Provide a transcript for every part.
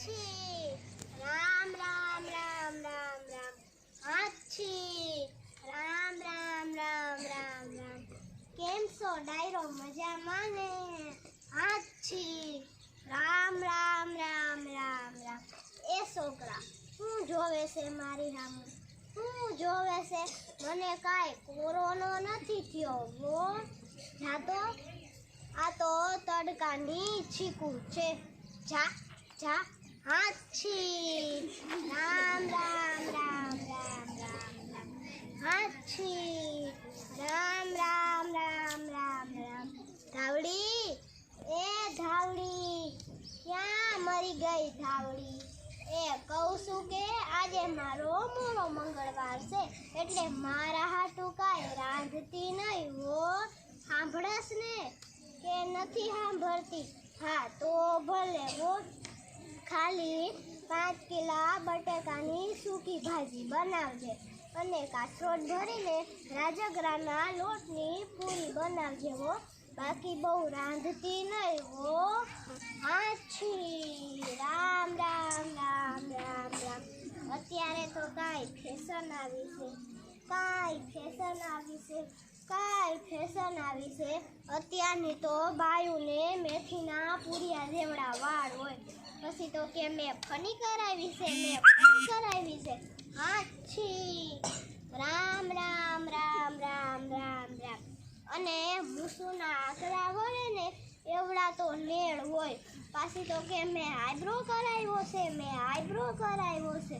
હાછી રામ રામ રામ રામ રામ. હાછી રામ રામ રામ રામ રામ. કેમ છો? ડાયરો મજામાં ને? હાછી રામ રામ રામ રામ રામ. એ છોકરા, શું જોવે છે મારી રામ શું જોવે છે? મને કાંઈ કોરોનો નથી થયો, હો? જાતો આ તો તડકાની છીકું છે. જા જા. હાછી રામ રામ રામ રામ રામ રામ. હાછી રામ રામ રામ રામ રામ. ધાવડી? એ ધાવડી. ક્યાં મરી ગઈ ધાવડી? એ કહું છું કે આજે મારો મોડો મંગળવાર છે. એટલે મારા હાટું કાંઈ રાંધતી નહીં હો. સાંભળસ ને? કે નથી સાંભળતી? હા, તો ભલે હો. ખાલી પાંચ કિલા બટેકાની સૂકી ભાજી બનાવજે અને કાસરોટ ભરીને રાજગરાના લોટની પૂરી બનાવજે હો. બાકી બહુ રાંધતી નહીં હો. આછી રામ રામ રામ રામ રામ. અત્યારે તો કાંઈ ફેશન આવી છે. કાંઈ ફેશન આવી છે. કાંઈ ફેશન આવી છે. અત્યારની તો બાયુને મેથીના પૂરિયા જેવડા વાળ હોય. પછી તો કે મેં ફની કરાવી છે, મેં ફની કરાવી છે. હાચી. રામ રામ રામ રામ રામ રામ. અને મૂસુના આંકડા વળે ને એવડા તો નેળ હોય. પાછી તો કે મેં આઈબ્રો કરાવ્યો છે, મેં આઈબ્રો કરાવ્યો છે.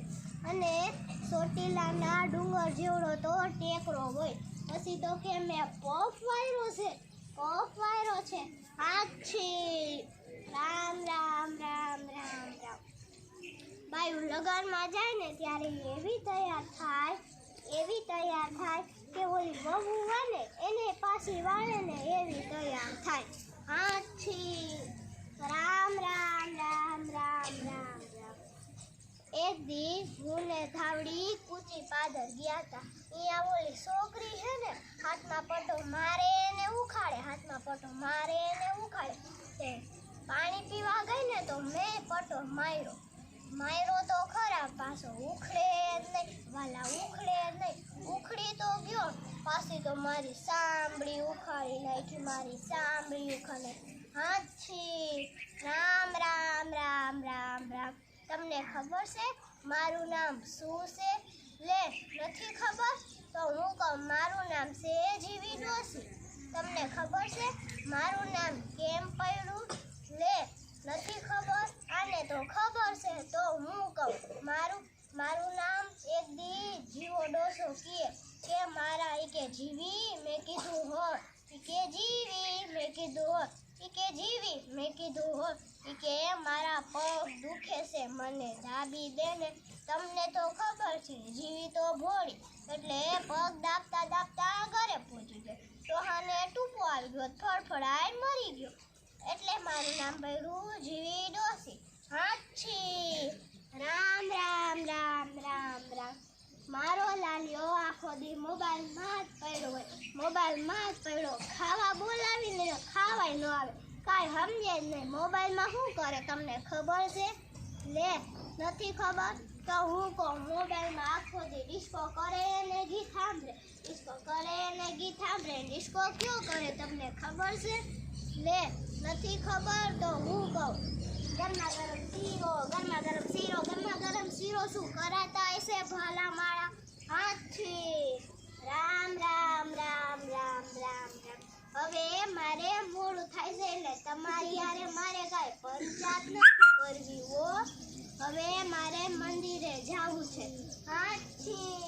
અને ચોટીલાના ડુંગર જેવડો તો ટેકરો હોય. પછી તો કે મેં પફ વાયરો છે, પફ વાયરો છે. હાછી રામ રામ રામ રામ રામ. બાયું લગનમાં જાય ને ત્યારે એવી તૈયાર થાય, એવી તૈયાર થાય કે ઓલી બહુ હોય એને પાછી વાળે ને એવી તૈયાર થાય. હાથી. રામ રામ રામ રામ રામ રામ. એક દી હું ને ધાવડી કૂચી પાદર ગયા હતા. અહીંયા ઓલી છોકરી છે ને, હાથમાં પટો મારે ને ઉખાડે, હાથમાં પટો મારે ને ઉખાડે. તો મેં પટો માર્યો. માર્યો તો ખરા, પાછો ઉખડે જ નહીં, વાલા ઉખડે જ નહીં. ઉખડી તો ગયો, પાછી તો મારી સાંભળી ઉખાડી નાખી, મારી સાંભળી ઉખાડી હાછી રામ રામ રામ રામ રામ. તમને ખબર છે મારું નામ શું છે? લે, નથી ખબર? તો હું કહું, મારું નામ છે જીવી ડોસી તમને ખબર છે મારું નામ કેમ પડ્યું? લે નથી ખબર? આને તો ખબર છે, તો હું કહું, મારું મારું નામ એક દી જીવો ડોસો કીએ કે મારા કે જીવી મેં કીધું હો કે જીવી મેં કીધું હો કે જીવી મેં કીધું હો ઈ કે મારા પગ દુખે છે, મને દાબી દે ને તમને તો ખબર છે, જીવી તો ભોળી, એટલે પગ દાબતા દાબતા ઘરે પહોંચી ગયો ટોહાને ટૂંપો આવી ગયો, ફળફળાઈ મરી ગયો. એટલે મારું નામ પડ્યું જીવી ડોસી. હાચી રામ રામ રામ રામ રામ. મારો લાલિયો આખો દી મોબાઈલમાં જ પડ્યો હોય. મોબાઈલમાં જ પડ્યો. ખાવા બોલાવીને ખાવાય ન આવે. કાંઈ સમજે જ નહીં. મોબાઈલમાં શું કરે? તમને ખબર છે? લે, નથી ખબર? તો હું કહું, મોબાઈલમાં આખો દી ડિસ્કો કરે ને ગીત સાંભળે. ડિસ્કો કરે ને ગીત સાંભળે. ડિસ્કો કયો કરે? તમને ખબર છે? લે, નથી ખબર તો હું કહું. ગરમા ગરમ શીરો ગરમા ગરમ શીરો ગરમા ગરમ શીરો શું કરાતા હશે ભલા માળા હાથી રામ રામ રામ રામ રામ રામ. હવે મારે મોડું થાય છે એટલે તમારી યારે મારે કાંઈ પંચાયત નથી કરવી હો. હવે મારે મંદિરે જવું છે. હાથી